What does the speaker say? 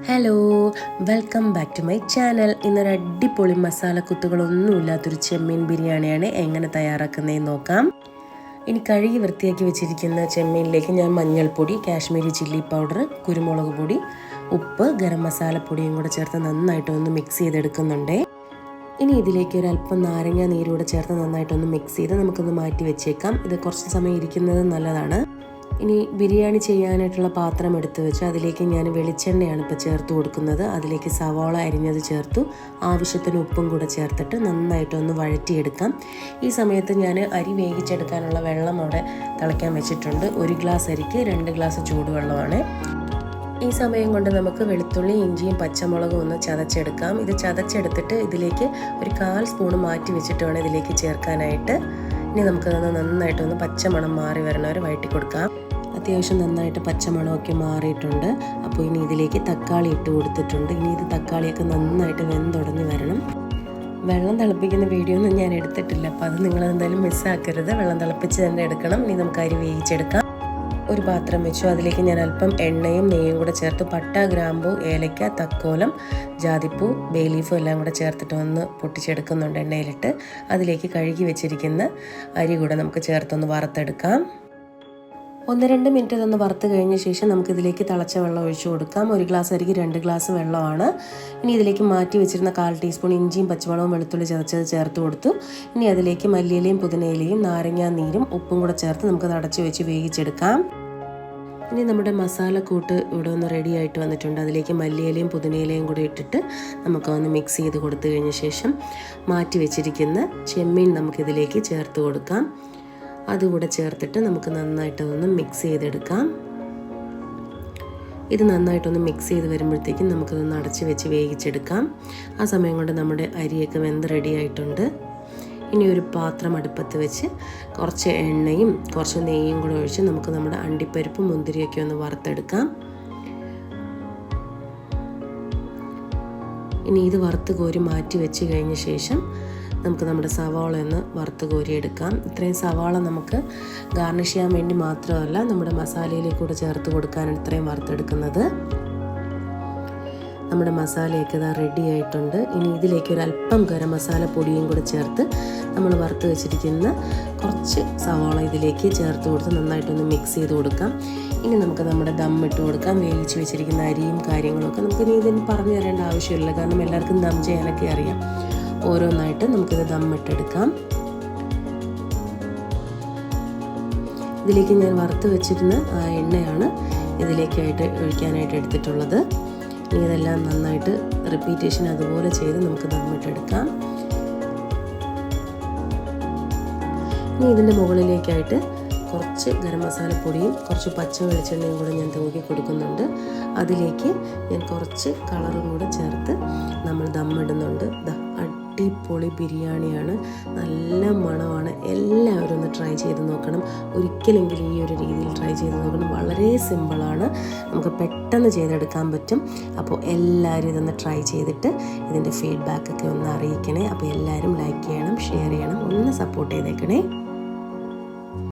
Hello welcome back to my channel ഇന്നൊരു അടിപൊളി മസാലക്കുത്തുകളൊന്നും ഇല്ലാത്തൊരു ചെമ്മീൻ ബിരിയാണിയാണ് എങ്ങനെ തയ്യാറാക്കുന്നതെന്ന് നോക്കാം. ഇനി കഴുകി വൃത്തിയാക്കി വെച്ചിരിക്കുന്ന ചെമ്മീനിലേക്ക് ഞാൻ മഞ്ഞൾപ്പൊടി കാശ്മീരി ചില്ലി പൗഡർ കുരുമുളക് പൊടി ഉപ്പ് ഗരം മസാലപ്പൊടിയും കൂടെ ചേർത്ത് നന്നായിട്ട് ഒന്ന് മിക്സ് ചെയ്തെടുക്കുന്നുണ്ട്. ഇനി ഇതിലേക്ക് ഒരു അല്പം നാരങ്ങ നീരൂടെ ചേർത്ത് നന്നായിട്ടൊന്ന് മിക്സ് ചെയ്ത് നമുക്കൊന്ന് മാറ്റി വെച്ചേക്കാം. ഇത് കുറച്ച് സമയം ഇരിക്കുന്നത് നല്ലതാണ്. ഇനി ബിരിയാണി ചെയ്യാനായിട്ടുള്ള പാത്രം എടുത്ത് വെച്ച് അതിലേക്ക് ഞാൻ വെളിച്ചെണ്ണയാണ് ഇപ്പോൾ ചേർത്ത് കൊടുക്കുന്നത്. അതിലേക്ക് സവാള അരിഞ്ഞത് ചേർത്തു. ആവശ്യത്തിന് ഉപ്പും കൂടെ ചേർത്തിട്ട് നന്നായിട്ടൊന്ന് വഴറ്റിയെടുക്കാം. ഈ സമയത്ത് ഞാൻ അരി വേവിച്ചെടുക്കാനുള്ള വെള്ളം അവിടെ തിളയ്ക്കാൻ വെച്ചിട്ടുണ്ട്. ഒരു ഗ്ലാസ് അരിക്ക് രണ്ട് ഗ്ലാസ് ചൂടുവെള്ളമാണ്. ഈ സമയം കൊണ്ട് നമുക്ക് വെളുത്തുള്ളി ഇഞ്ചിയും പച്ചമുളകും ഒന്ന് ചതച്ചെടുക്കാം. ഇത് ചതച്ചെടുത്തിട്ട് ഇതിലേക്ക് ഒരു കാൽ സ്പൂൺ മാറ്റി വെച്ചിട്ട് വേണം ഇതിലേക്ക് ചേർക്കാനായിട്ട്. ഇനി നമുക്കതൊന്ന് നന്നായിട്ടൊന്ന് പച്ചമണം മാറി വരണവരെ വഴറ്റി കൊടുക്കാം അത്യാവശ്യം നന്നായിട്ട് പച്ചമണമൊക്കെ മാറിയിട്ടുണ്ട്. അപ്പോൾ ഇനി ഇതിലേക്ക് തക്കാളി ഇട്ട് കൊടുത്തിട്ടുണ്ട്. ഇനി ഇത് തക്കാളിയൊക്കെ നന്നായിട്ട് വെന്തുടഞ്ഞ് വരണം. വെള്ളം തിളപ്പിക്കുന്ന വീഡിയോ ഒന്നും ഞാൻ എടുത്തിട്ടില്ല. അപ്പോൾ അത് നിങ്ങൾ എന്തായാലും മിസ്സാക്കരുത് വെള്ളം തിളപ്പിച്ച് തന്നെ എടുക്കണം. ഇനി നമുക്ക് അരി വേവിച്ചെടുക്കാം. ഒരു പാത്രം വെച്ചു. അതിലേക്ക് ഞാൻ അല്പം എണ്ണയും നെയ്യും കൂടെ ചേർത്ത് പട്ട ഗ്രാമ്പു ഏലക്ക തക്കോലം ജാതിപ്പൂ ബേലീഫും എല്ലാം കൂടെ ചേർത്തിട്ട് ഒന്ന് പൊട്ടിച്ചെടുക്കുന്നുണ്ട് എണ്ണയിലിട്ട്. അതിലേക്ക് കഴുകി വെച്ചിരിക്കുന്ന അരി കൂടെ നമുക്ക് ചേർത്തൊന്ന് വറുത്തെടുക്കാം. ഒന്ന് രണ്ട് മിനിറ്റ് ഇതൊന്ന് വറുത്ത് കഴിഞ്ഞ ശേഷം നമുക്കിതിലേക്ക് തിളച്ച വെള്ളം ഒഴിച്ചു കൊടുക്കാം. ഒരു ഗ്ലാസ് അരിക്ക് രണ്ട് ഗ്ലാസ് വെള്ളമാണ്. ഇനി ഇതിലേക്ക് മാറ്റി വെച്ചിരുന്ന കാൽ ടീസ്പൂൺ ഇഞ്ചിയും പച്ചമുളകും വെളുത്തുള്ളി ചതച്ചത് ചേർത്ത് കൊടുത്തു. ഇനി അതിലേക്ക് മല്ലിയിലയും പുതിനയിലയും നാരങ്ങാ നീരും ഉപ്പും കൂടെ ചേർത്ത് നമുക്ക് അടച്ചു വെച്ച് വേവിച്ചെടുക്കാം. ഇനി നമ്മുടെ മസാലക്കൂട്ട് ഇവിടെ ഒന്ന് റെഡി ആയിട്ട് വന്നിട്ടുണ്ട്. അതിലേക്ക് മല്ലിയിലയും പുതിനയിലയും കൂടി ഇട്ടിട്ട് നമുക്ക് ഒന്ന് മിക്സ് ചെയ്ത് കൊടുത്തു കഴിഞ്ഞ ശേഷം മാറ്റി വെച്ചിരിക്കുന്ന ചെമ്മീൻ നമുക്കിതിലേക്ക് ചേർത്ത് കൊടുക്കാം. അതുകൂടെ ചേർത്തിട്ട് നമുക്ക് നന്നായിട്ട് ഒന്ന് മിക്സ് ചെയ്തെടുക്കാം. ഇത് നന്നായിട്ടൊന്ന് മിക്സ് ചെയ്ത് വരുമ്പോഴത്തേക്കും നമുക്കതൊന്ന് അടച്ച് വെച്ച് വേവിച്ചെടുക്കാം. ആ സമയം കൊണ്ട് നമ്മുടെ അരിയൊക്കെ വെന്ത് റെഡി ആയിട്ടുണ്ട്. ഇനി ഒരു പാത്രം അടുപ്പത്ത് വെച്ച് കുറച്ച് എണ്ണയും കുറച്ച് നെയ്യും കൂടെ ഒഴിച്ച് നമുക്ക് നമ്മുടെ അണ്ടിപ്പരിപ്പും മുന്തിരിയൊക്കെ ഒന്ന് വറുത്തെടുക്കാം. ഇനി ഇത് വറുത്ത് കോരി മാറ്റി വെച്ച് കഴിഞ്ഞ ശേഷം നമുക്ക് നമ്മുടെ സവാള ഒന്ന് വറുത്ത് കോരിയെടുക്കാം. ഇത്രയും സവാള നമുക്ക് ഗാർണിഷ് ചെയ്യാൻ വേണ്ടി മാത്രമല്ല നമ്മുടെ മസാലയിൽ കൂടെ ചേർത്ത് കൊടുക്കാനാണ് ഇത്രയും വറുത്തെടുക്കുന്നത്. നമ്മുടെ മസാലയൊക്കെ ഇതാ റെഡി ആയിട്ടുണ്ട്. ഇനി ഇതിലേക്ക് ഒരു അല്പം ഗരം മസാല പൊടിയും കൂടെ ചേർത്ത് നമ്മൾ വറുത്ത് വെച്ചിരിക്കുന്ന കുറച്ച് സവാള ഇതിലേക്ക് ചേർത്ത് കൊടുത്ത് നന്നായിട്ടൊന്ന് മിക്സ് ചെയ്ത് കൊടുക്കാം. ഇനി നമുക്ക് നമ്മുടെ ദം ഇട്ട് കൊടുക്കാം. വേവിച്ച് വെച്ചിരിക്കുന്ന അരിയും കാര്യങ്ങളൊക്കെ നമുക്ക് ഇനി ഇതിന് പറഞ്ഞു തരേണ്ട ആവശ്യമില്ല. കാരണം എല്ലാവർക്കും ദം ചെയ്യാനൊക്കെ അറിയാം. ഓരോന്നായിട്ട് നമുക്കിത് ദമ്മിട്ടെടുക്കാം. ഇതിലേക്ക് ഞാൻ വറുത്ത് വെച്ചിരുന്ന ആ എണ്ണയാണ് ഇതിലേക്കായിട്ട് ഒഴിക്കാനായിട്ട് എടുത്തിട്ടുള്ളത്. ഇനി ഇതെല്ലാം നന്നായിട്ട് റിപ്പീറ്റേഷൻ അതുപോലെ ചെയ്ത് നമുക്ക് ദമ്മിട്ടെടുക്കാം. ഇനി ഇതിന്റെ മുകളിലേക്കായിട്ട് കുറച്ച് ഗരം മസാലപ്പൊടിയും കുറച്ച് പച്ച വെളിച്ചെണ്ണയും കൂടെ ഞാൻ തൂക്കി കൊടുക്കുന്നുണ്ട്. അതിലേക്ക് ഞാൻ കുറച്ച് കളറും കൂടെ ചേർത്ത് നമ്മൾ ദമ്മിടുന്നുണ്ട്. അടിപൊളി ബിരിയാണിയാണ്. നല്ല മണമാണ്. എല്ലാവരും ഒന്ന് ട്രൈ ചെയ്ത് നോക്കണം. ഒരിക്കലെങ്കിലും ഈ ഒരു രീതിയിൽ ട്രൈ ചെയ്ത് നോക്കണം. വളരെ സിമ്പിളാണ് നമുക്ക് പെട്ടെന്ന് ചെയ്തെടുക്കാൻ പറ്റും. അപ്പോൾ എല്ലാവരും ഇതൊന്ന് ട്രൈ ചെയ്തിട്ട് ഇതിന്റെ ഫീഡ്ബാക്കൊക്കെ ഒന്ന് അറിയിക്കണേ. അപ്പോൾ എല്ലാവരും ലൈക്ക് ചെയ്യണം ഷെയർ ചെയ്യണം ഒന്ന് സപ്പോർട്ട് ചെയ്തേക്കണേ.